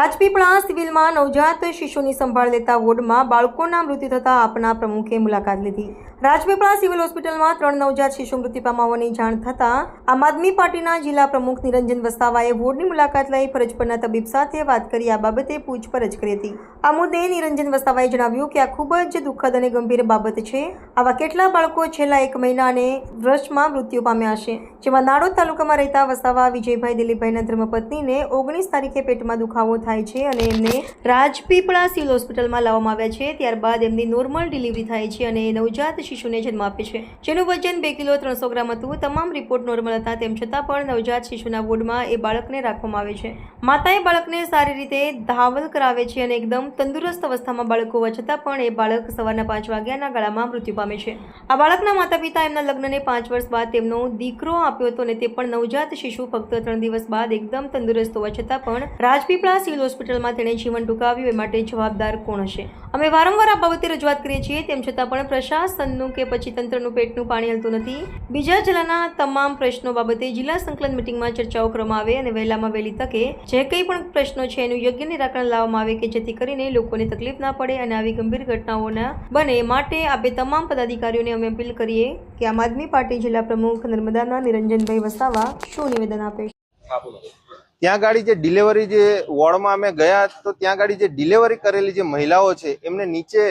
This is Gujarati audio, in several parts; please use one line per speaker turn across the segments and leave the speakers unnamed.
રાજપીપળા સિવિલમાં નવજાત શિશુની સંભાળ લેતા વોર્ડમાં બાળકોના મૃત્યુ થતા આપના પ્રમુખે મુલાકાત લીધી. રાજપીપળા સિવિલ હોસ્પિટલમાં ત્રણ નવજાત શિશુ મૃત્યુ પામવા જાણ થતાં આમ આદમી પાર્ટીના જિલ્લા પ્રમુખ નિરંજન વસાવાએ વોર્ડની મુલાકાત લઈ ફરજ પરના તબીબ સાથે વાત કરી આ બાબતે પૂછપરછ કરી હતી. આ મુદ્દે નિરંજન વસાવાએ જણાવ્યું કે આ ખૂબ જ દુઃખદ અને ગંભીર બાબત છે. આવા કેટલા બાળકો છેલ્લા એક મહિના અને વર્ષમાં મૃત્યુ પામ્યા છે? જેમાં નાડોદ તાલુકામાં રહેતા વસાવા વિજયભાઈ દિલીપભાઈના ધર્મપત્નીને ઓગણીસ તારીખે પેટમાં દુખાવો થાય. છે અને એમને રાજપીપળા સિવિલ હોસ્પિટલમાં લાવવામાં આવ્યા છે. ત્યારબાદ એમની નોર્મલ ડિલિવરી થાય છે અને નવજાત શિશુને જન્મ આપે છે. જેનું વજન બે કિલો ત્રણસો ગ્રામ હતું. તમામ રિપોર્ટ નોર્મલ હતા, તેમ છતાં પણ નવજાત શિશુના વોર્ડમાં એ બાળકને રાખવામાં આવે છે. માતાએ બાળકને સારી રીતે ધાવલ કરાવે છે અને એકદમ તંદુરસ્ત અવસ્થામાં બાળક હોવા છતાં પણ એ બાળક સવારના પાંચ વાગ્યાના ગાળામાં મૃત્યુ પામે છે. આ બાળકના માતા પિતા એમના લગ્નને પાંચ વર્ષ બાદ તેમનો દીકરો આપ્યો હતો અને તે પણ નવજાત શિશુ ફક્ત ત્રણ દિવસ બાદ એકદમ તંદુરસ્ત હોવા છતાં પણ રાજપીપળા સિવિલ હોસ્પિટલમાં તેણે જીવન ટૂંકાવ્યું, એ માટે જવાબદાર કોણ હશે? અમે વારંવાર આ બાબતે રજૂઆત કરીએ છીએ, તેમ છતાં પણ પ્રશાસનનું કે પછી તંત્રનું પેટનું પાણી હલતું નથી. બીજા જિલ્લાના તમામ પ્રશ્નો બાબતે જિલ્લા સંકલન મિટિંગમાં ચર્ચાઓ કરવામાં આવે અને વહેલામાં વહેલી તકે જે કંઈ પણ પ્રશ્નો છે, એનું યોગ્ય નિરાકરણ લાવવામાં આવે કે જેથી કરીને લોકોને તકલીફ ના પડે અને આવી ગંભીર ઘટનાઓ ના બને. માટે આપે તમામ પદાધિકારીઓને અમે અપીલ કરીએ કે આમ આદમી પાર્ટી જિલ્લા પ્રમુખ નર્મદાના નિરંજનભાઈ વસાવા શું નિવેદન આપે? છે
ત્યાં ગાડી જે ડિલિવરી જે વોર્ડમાં અમે ગયા, તો ત્યાં ગાડી જે ડિલિવરી કરેલી જે મહિલાઓ છે, એમને નીચે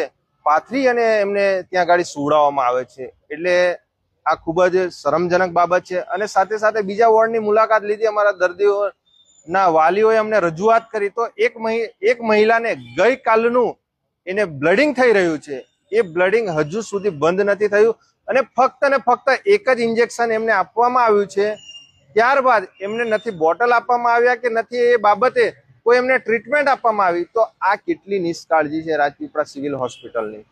પાથરી અને એમને ત્યાં ગાડી સુવડાવવામાં આવે છે. એટલે આ ખૂબ જ શરમજનક બાબત છે. અને સાથે સાથે બીજા વોર્ડની મુલાકાત લીધી અમારા દર્દીઓના વાલીઓએ અમને રજૂઆત કરી. તો એક એક મહિલાને ગઈકાલનું એને બ્લડિંગ થઈ રહ્યું છે. એ બ્લડિંગ હજુ સુધી બંધ નથી થયું. અને ફક્ત ને ફક્ત એક જ ઇન્જેક્શન એમને આપવામાં આવ્યું છે. ત્યારબાદ એમને નથી બોટલ આપવામાં આવ્યા કે નથી એ બાબતે કોઈ એમને ટ્રીટમેન્ટ આપવામાં આવી તો આ કેટલી નિષ્કાળજી છે રાજપીપળા સિવિલ હોસ્પિટલની.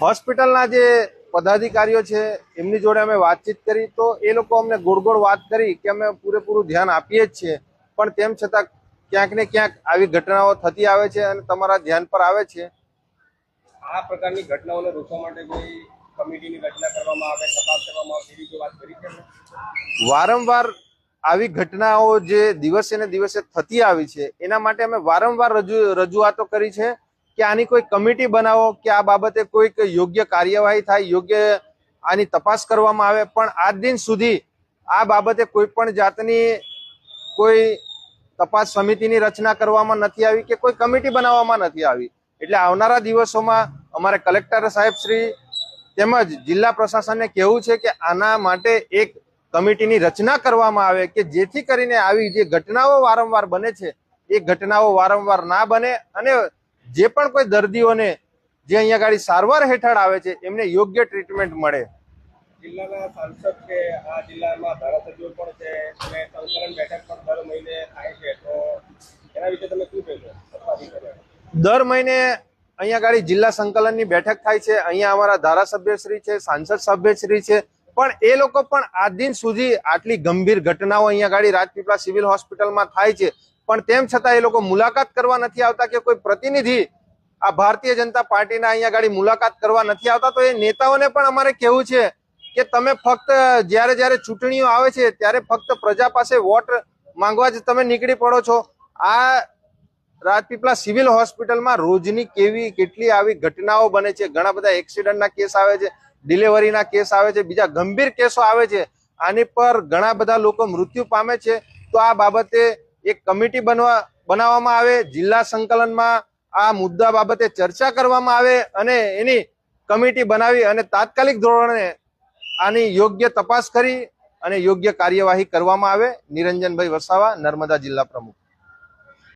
હોસ્પિટલના
જે પદાધિકારીઓ છે એમની જોડે અમે વાતચીત કરી તો એ લોકો અમને ગોળ ગોળ વાત કરી કે અમે પૂરેપૂરું ધ્યાન આપીએ જ છીએ. પણ તેમ છતાં ક્યાંક ને ક્યાંક આવી ઘટનાઓ થતી આવે છે અને તમારા ધ્યાન પર આવે છે.
આ પ્રકારની ઘટનાઓને રોકવા માટે કોઈ
વારંવાર આવી ઘટનાઓ જે દિવસે ને દિવસે થતી આવી છે, એના માટે અમે વારંવાર રજૂ, રજૂઆતો કરી છે કે આની કોઈ કમિટી બનાવો, કે આ બાબતે કોઈક યોગ્ય કાર્યવાહી થાય, યોગ્ય આની તપાસ કરવામાં આવે. પણ આજ દિન સુધી આ બાબતે કોઈ પણ જાતની કોઈ તપાસ સમિતિની રચના કરવામાં નથી આવી કે કોઈ કમિટી બનાવવામાં નથી આવી. એટલે આવનારા દિવસોમાં અમારે કલેક્ટર સાહેબ શ્રી તેમજ જિલ્લા પ્રશાસનને કહેવું છે કે આના માટે એક કમિટીની રચના કરવામાં આવે કે જેથી કરીને આવી જે ઘટનાઓ વારંવાર બને છે એ ઘટનાઓ વારંવાર ના બને અને જે પણ કોઈ દર્દીઓને જે અહીંયા ગાડી સારવાર હેઠળ આવે છે એમને યોગ્ય ટ્રીટમેન્ટ મળે.
જિલ્લાના સાંસદ છે આ જિલ્લામાં ધારાસભ્યો પણ છે અને સંકલન બેઠક પણ દર મહિને થાય છે તો એના વિશે તમે શું કહેશો?
દર મહિને અહીંયા ગાડી જિલ્લા સંકલનની બેઠક થાય છે. અહીંયા અમારા ધારાસભ્યશ્રી છે, સાંસદ સભ્યશ્રી છે. પણ એ લોકો પણ આ દિન સુધી આટલી ગંભીર ઘટનાઓ અહીંયા ગાડી રાજપીપળા સિવિલ હોસ્પિટલમાં થાય છે. પણ તેમ છતાં એ લોકો મુલાકાત કરવા નથી આવતા કે કોઈ પ્રતિનિધિ આ ભારતીય જનતા પાર્ટીના અહીંયા ગાડી મુલાકાત કરવા નથી આવતા. તો એ નેતાઓને પણ અમારે કહેવું છે કે તમે ફક્ત જ્યારે જ્યારે ચૂંટણીઓ આવે છે, ત્યારે ફક્ત પ્રજા પાસે વોટ માંગવા જ તમે નીકળી પડો છો. આ રાજપીપળા સિવિલ હોસ્પિટલમાં રોજની કેવી, કેટલી આવી ઘટનાઓ બને છે? ઘણા બધા એક્સિડન્ટના કેસ આવે છે, ડિલિવરીના કેસ આવે છે, બીજા ગંભીર કેસો આવે છે. આની પર ઘણા બધા લોકો મૃત્યુ પામે છે. તો આ બાબતે એક કમિટી બનવા, બનાવવામાં આવે, જિલ્લા સંકલનમાં આ મુદ્દા બાબતે ચર્ચા કરવામાં આવે અને એની કમિટી બનાવી અને તાત્કાલિક ધોરણે આની યોગ્ય તપાસ કરી અને યોગ્ય કાર્યવાહી કરવામાં આવે. નિરંજનભાઈ વસાવા, નર્મદા જિલ્લા પ્રમુખ.